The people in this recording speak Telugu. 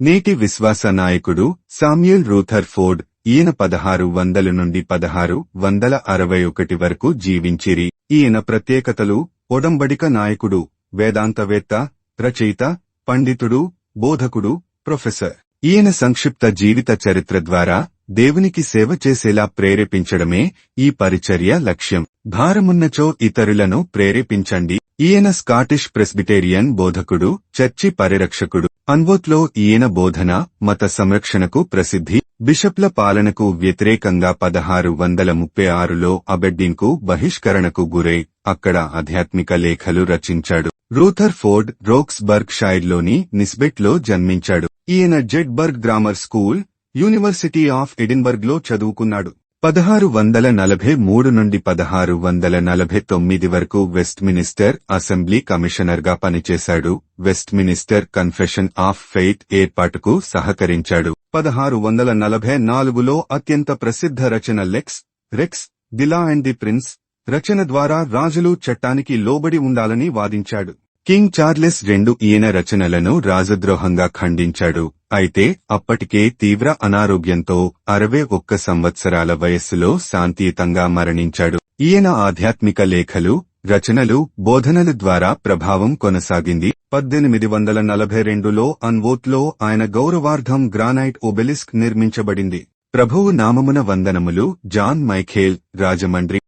నేటి విశ్వాస నాయకుడు సామ్యూల్ రూథర్ ఫోర్డ్ ఈయన పదహారు వందల నుండి పదహారు వందల అరవై ఒకటి వరకు జీవించిరి. ఈయన ప్రత్యేకతలు ఒడంబడిక నాయకుడు వేదాంతవేత్త రచయిత పండితుడు బోధకుడు ప్రొఫెసర్. ఈయన సంక్షిప్త జీవిత చరిత్ర ద్వారా దేవునికి సేవ చేసేలా ప్రేరేపించడమే ఈ పరిచర్య లక్ష్యం. భారమున్నచో ఇతరులను ప్రేరేపించండి. ఈయన స్కాటిష్ ప్రెస్బిటేరియన్ బోధకుడు చర్చి పరిరక్షకుడు. అన్వోత్లో ఈయన బోధన మత సంరక్షణకు ప్రసిద్ధి. బిషప్ల పాలనకు వ్యతిరేకంగా పదహారు వందల ముప్పై ఆరులో అబెడ్డింకు బహిష్కరణకు గురై అక్కడ ఆధ్యాత్మిక లేఖలు రచించాడు. రూథర్ ఫోర్డ్ రోక్స్బర్గ్ షైర్లోని నిస్బెట్లో జన్మించాడు. ఈయన Jedburgh grammar school university of ఎడిన్బర్గ్లో చదువుకున్నాడు. పదహారు వందల నలభై మూడు నుండి పదహారు వందల నలభై తొమ్మిది వరకు వెస్ట్ మినిస్టర్ అసెంబ్లీ కమిషనర్గా పనిచేశాడు. Westminster confession of faith ఏర్పాటుకు సహకరించాడు. పదహారు వందల నలభై నాలుగులో అత్యంత ప్రసిద్ధ రచన Lex Rex the law and the prince రచన ద్వారా రాజులు చట్టానికి లోబడి ఉండాలని వాదించాడు. కింగ్ చార్లెస్ రెండు ఈయన రచనలను రాజద్రోహంగా ఖండించాడు. అయితే అప్పటికే తీవ్ర అనారోగ్యంతో అరవై ఒక్క సంవత్సరాల వయస్సులో శాంతియుతంగా మరణించాడు. ఈయన ఆధ్యాత్మిక లేఖలు రచనలు బోధనల ద్వారా ప్రభావం కొనసాగింది. పద్దెనిమిది వందల నలభై రెండులో అన్వోత్లో ఆయన గౌరవార్థం గ్రానైట్ ఒబెలిస్క్ నిర్మించబడింది. ప్రభువు నామమున వందనములు జాన్ మైఖేల్ రాజమండ్రి.